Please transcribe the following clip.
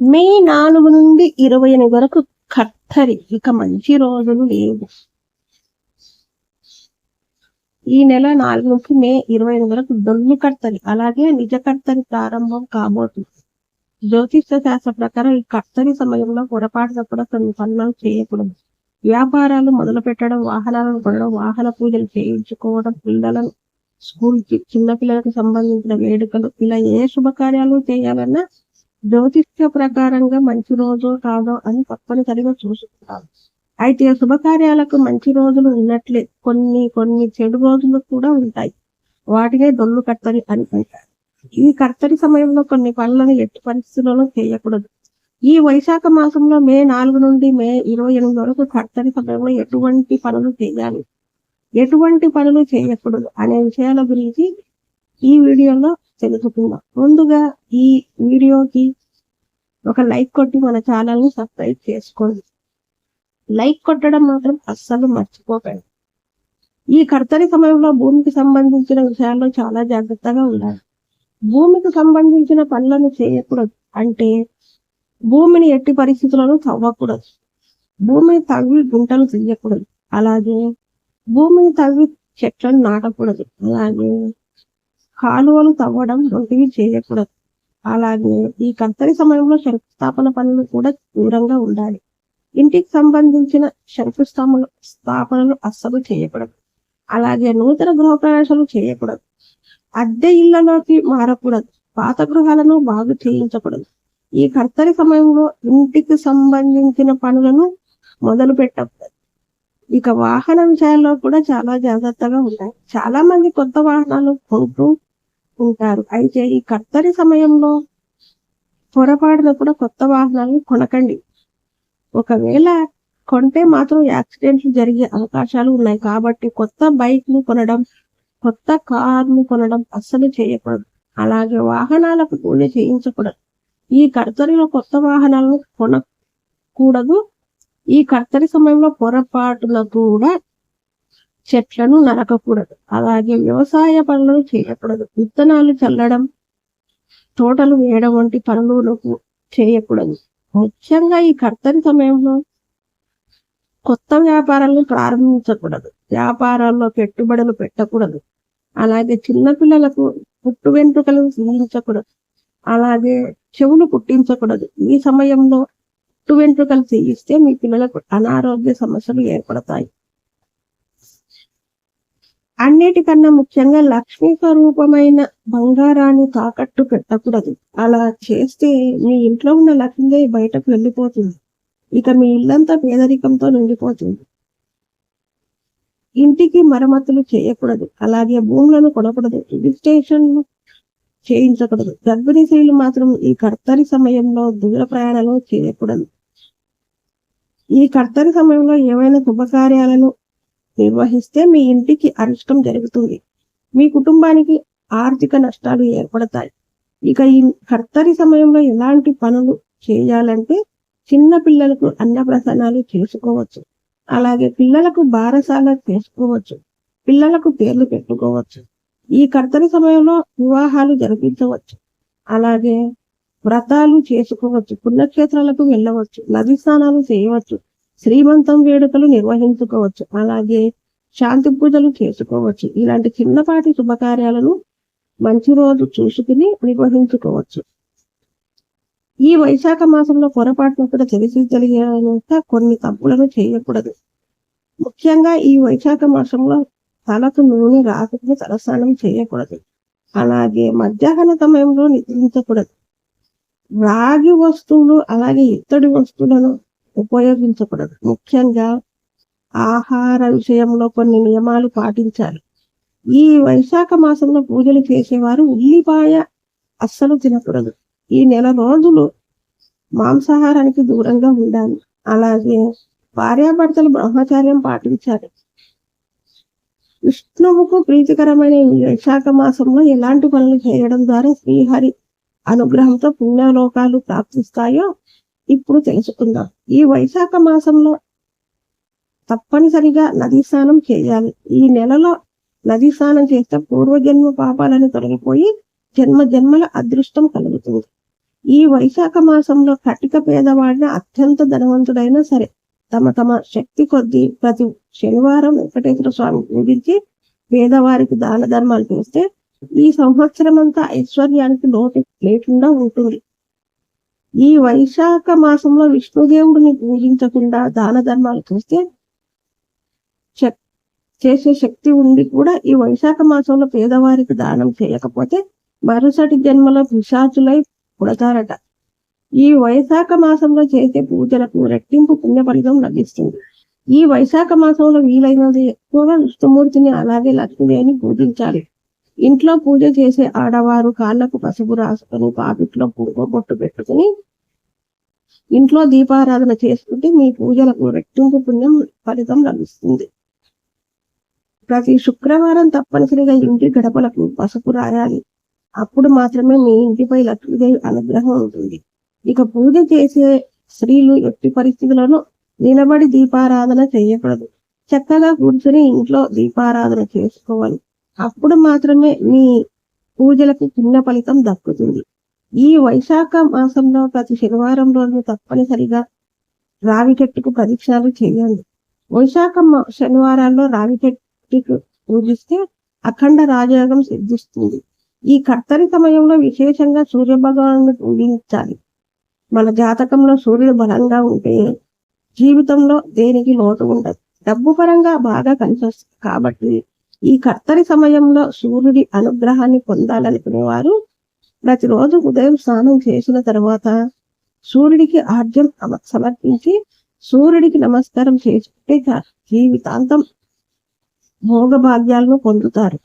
మే నాలుగు నుండి ఇరవై ఎనిమిది వరకు కత్తరి. ఇక మంచి రోజులు లేవు. ఈ నెల నాలుగు నుంచి మే ఇరవై ఎనిమిది వరకు దొల్లు కర్తరి అలాగే నిజ కర్తరి ప్రారంభం కాబోతుంది. జ్యోతిష శాస్త్ర ప్రకారం ఈ కత్తరి సమయంలో పొరపాటున కూడా కొన్ని పనులు చేయకూడదు. వ్యాపారాలు మొదలు పెట్టడం వాహనాలను కొనడం వాహన పూజలు చేయించుకోవడం పిల్లలను స్కూల్కి చిన్న పిల్లలకు సంబంధించిన వేడుకలు ఇలా ఏ శుభకార్యాలు చేయాలన్నా జ్యోతిష్య ప్రకారంగా మంచి రోజు కాదో అని తప్పనిసరిగా చూసుకుంటారు. అయితే శుభకార్యాలకు మంచి రోజులు ఉన్నట్లే కొన్ని కొన్ని చెడు రోజులు కూడా ఉంటాయి. వాటినే దొల్లు కర్తరి అని అంటారు. ఈ కర్తరి సమయంలో కొన్ని పనులను ఎట్టి పరిస్థితుల్లో చేయకూడదు. ఈ వైశాఖ మాసంలో మే నాలుగు నుండి మే ఇరవై ఎనిమిది వరకు కర్తరి సమయంలో ఎటువంటి పనులు చేయాలి? ఎటువంటి పనులు చేయకూడదు అనే విషయాల గురించి ఈ వీడియోలో తెలుసుకుందాం. ముందుగా ఈ వీడియోకి ఒక లైక్ కొట్టి మన ఛానల్ని సబ్స్క్రైబ్ చేసుకోండి. లైక్ కొట్టడం మాత్రం అస్సలు మర్చిపోకండి. ఈ కర్తరి సమయంలో భూమికి సంబంధించిన విషయాల్లో చాలా జాగ్రత్తగా ఉండాలి. భూమికి సంబంధించిన పనులను చేయకూడదు. అంటే భూమిని ఎట్టి పరిస్థితులను తవ్వకూడదు. భూమిని తవ్వి గుంటలు తీయకూడదు. అలాగే భూమిని తవ్వి చెట్లను నాటకూడదు. అలాగే కాలువలు తవ్వడం వంటివి చేయకూడదు. అలాగే ఈ కర్తరి సమయంలో శంకుస్థాపన పనులు కూడా దూరంగా ఉండాలి. ఇంటికి సంబంధించిన శంకుస్థాపన స్థాపనలు అస్సలు చేయకూడదు. అలాగే నూతన గృహప్రవేశాలు చేయకూడదు. అద్దె ఇళ్ళలోకి మారకూడదు. పాత గృహాలను బాగు చేయించకూడదు. ఈ కర్తరి సమయంలో ఇంటికి సంబంధించిన పనులను మొదలు పెట్టకూడదు. ఇక వాహన విషయాల్లో కూడా చాలా జాగ్రత్తగా ఉంటాయి చాలా మంది కొత్త వాహనాలు కొంటూ ఉంటారు. అయితే ఈ కత్తరి సమయంలో పొరపాటున కూడా కొత్త వాహనాలను కొనకండి. ఒకవేళ కొంటే మాత్రం యాక్సిడెంట్లు జరిగే అవకాశాలు ఉన్నాయి. కాబట్టి కొత్త బైక్లు కొనడం కొత్త కార్ను కొనడం అస్సలు చేయకూడదు. అలాగే వాహనాలకు పూజ చేయించకూడదు. ఈ కర్తరిలో కొత్త వాహనాలను కొనకూడదు. ఈ కర్తరి సమయంలో పొరపాటున కూడా చెట్లను నరకకూడదు. అలాగే వ్యవసాయ పనులు చేయకూడదు. విత్తనాలు చల్లడం తోటలు వేయడం వంటి పనులకు చేయకూడదు. ముఖ్యంగా ఈ కర్తని సమయంలో కొత్త వ్యాపారాలను ప్రారంభించకూడదు. వ్యాపారాల్లో పెట్టుబడులు పెట్టకూడదు. అలాగే చిన్నపిల్లలకు పుట్టు వెంట్రుకలు తీయించకూడదు అలాగే చెవులు పుట్టించకూడదు. ఈ సమయంలో పుట్టు వెంట్రుకలు చేయిస్తే మీ పిల్లలకు అనారోగ్య సమస్యలు ఏర్పడతాయి. అన్నిటికన్నా ముఖ్యంగా లక్ష్మీ స్వరూపమైన బంగారాన్ని తాకట్టు పెట్టకూడదు. అలా చేస్తే మీ ఇంట్లో ఉన్న లక్ష్మీదేవి బయటకు వెళ్ళిపోతుంది. ఇక మీ ఇల్లంతా పేదరికంతో నిండిపోతుంది. ఇంటికి మరమ్మతులు చేయకూడదు. అలాగే భూములను కొనకూడదు. రిజిస్ట్రేషన్ చేయించకూడదు. గర్భిణీ స్త్రీలు మాత్రం ఈ కర్తరి సమయంలో దూర ప్రయాణాలు చేయకూడదు. ఈ కర్తరి సమయంలో ఏవైనా శుభకార్యాలను నిర్వహిస్తే మీ ఇంటికి అరిష్టం జరుగుతుంది. మీ కుటుంబానికి ఆర్థిక నష్టాలు ఏర్పడతాయి. ఇక ఈ కర్తరి సమయంలో ఎలాంటి పనులు చేయాలంటే చిన్న పిల్లలకు అన్నప్రసనాలు చేసుకోవచ్చు. అలాగే పిల్లలకు బారసాల చేసుకోవచ్చు. పిల్లలకు పేర్లు పెట్టుకోవచ్చు. ఈ కర్తరి సమయంలో వివాహాలు జరిపించవచ్చు. అలాగే వ్రతాలు చేసుకోవచ్చు. పుణ్యక్షేత్రాలకు వెళ్ళవచ్చు. నది స్నానాలు చేయవచ్చు. శ్రీమంతం వేడుకలు నిర్వహించుకోవచ్చు. అలాగే శాంతి పూజలు చేసుకోవచ్చు. ఇలాంటి చిన్నపాటి శుభకార్యాలను మంచి రోజు చూసుకుని నిర్వహించుకోవచ్చు. ఈ వైశాఖ మాసంలో పొరపాటున కూడా తెలిసి తెలియక కొన్ని తప్పులను చేయకూడదు. ముఖ్యంగా ఈ వైశాఖ మాసంలో తలకు నూనె రాకుండా తలస్నానం చేయకూడదు. అలాగే మధ్యాహ్న సమయంలో నిద్రించకూడదు. రాగి వస్తువులు అలాగే ఇత్తడి వస్తువులను ఉపయోగించకూడదు. ముఖ్యంగా ఆహార విషయంలో కొన్ని నియమాలు పాటించాలి. ఈ వైశాఖ మాసంలో పూజలు చేసేవారు ఉల్లిపాయ అస్సలు తినకూడదు. ఈ నెల రోజులు మాంసాహారానికి దూరంగా ఉండాలి. అలాగే భార్యాభర్తలు బ్రహ్మచార్యం పాటించాలి. విష్ణువుకు ప్రీతికరమైన ఈ వైశాఖ మాసంలో ఎలాంటి పనులు చేయడం ద్వారా శ్రీహరి అనుగ్రహంతో పుణ్యలోకాలు ప్రాప్తిస్తాయో ఇప్పుడు తెలుసుకుందాం. ఈ వైశాఖ మాసంలో తప్పనిసరిగా నదీ స్నానం చేయాలి. ఈ నెలలో నదీ స్నానం చేస్తే పూర్వజన్మ పాపాలను తొలగిపోయి జన్మ జన్మల అదృష్టం కలుగుతుంది. ఈ వైశాఖ మాసంలో కటిక పేదవాడిన అత్యంత ధనవంతుడైనా సరే తమ తమ శక్తి కొద్దీ ప్రతి శనివారం వెంకటేశ్వర స్వామి పూజించి పేదవారికి దాన ధర్మాలు చేస్తే ఈ సంవత్సరం అంతా ఐశ్వర్యానికి లోటు లేకుండా ఉంటుంది. ఈ వైశాఖ మాసంలో విష్ణుదేవుడిని పూజించకుండా దాన ధర్మాలు చేస్తే చేసే శక్తి ఉండి కూడా ఈ వైశాఖ మాసంలో పేదవారికి దానం చేయకపోతే మరుసటి జన్మలో పిశాచులై పుడతారట. ఈ వైశాఖ మాసంలో చేసే పూజలకు రెట్టింపు పుణ్య ఫలితం లభిస్తుంది. ఈ వైశాఖ మాసంలో వీలైనది ఎక్కువగా విష్ణుమూర్తిని అలాగే లక్ష్మీదేవిని పూజించాలి. ఇంట్లో పూజ చేసే ఆడవారు కాళ్ళకు పసుపు రాసుకొని పాపిట్లో కుంకుమ బొట్టు పెట్టుకుని ఇంట్లో దీపారాధన చేసుకుంటే మీ పూజలకు రెట్టింపు పుణ్యం ఫలితం లభిస్తుంది. ప్రతి శుక్రవారం తప్పనిసరిగా ఇంటి గడపలకు పసుపు రాయాలి. అప్పుడు మాత్రమే మీ ఇంటిపై లక్ష్మీదేవి అనుగ్రహం ఉంటుంది. ఇక పూజ చేసే స్త్రీలు ఎట్టి పరిస్థితులను నిలబడి దీపారాధన చేయకూడదు. చక్కగా కూర్చుని ఇంట్లో దీపారాధన చేసుకోవాలి. అప్పుడు మాత్రమే మీ పూజలకు చిన్న ఫలితం దక్కుతుంది. ఈ వైశాఖ మాసంలో ప్రతి శనివారం రోజు తప్పనిసరిగా రావి చెట్టుకు ప్రదక్షిణాలు చేయండి. వైశాఖ శనివారాల్లో రావి చెట్టుకు పూజిస్తే అఖండ రాజయోగం సిద్ధిస్తుంది. ఈ కర్తరి సమయంలో విశేషంగా సూర్య భగవాను పూజించాలి. మన జాతకంలో సూర్యుడు బలంగా ఉంటే జీవితంలో దేనికి లోటు ఉండదు. డబ్బు పరంగా బాగా కలిసి వస్తుంది కాబట్టి ఈ కర్తరి సమయంలో సూర్యుడి అనుగ్రహాన్ని పొందాలనుకునేవారు. ప్రతిరోజు ఉదయం స్నానం చేసిన తర్వాత సూర్యుడికి ఆర్జం సమర్పించి సూర్యుడికి నమస్కారం చేసుకుంటే జీవితాంతం భోగభాగ్యాలను పొందుతారు.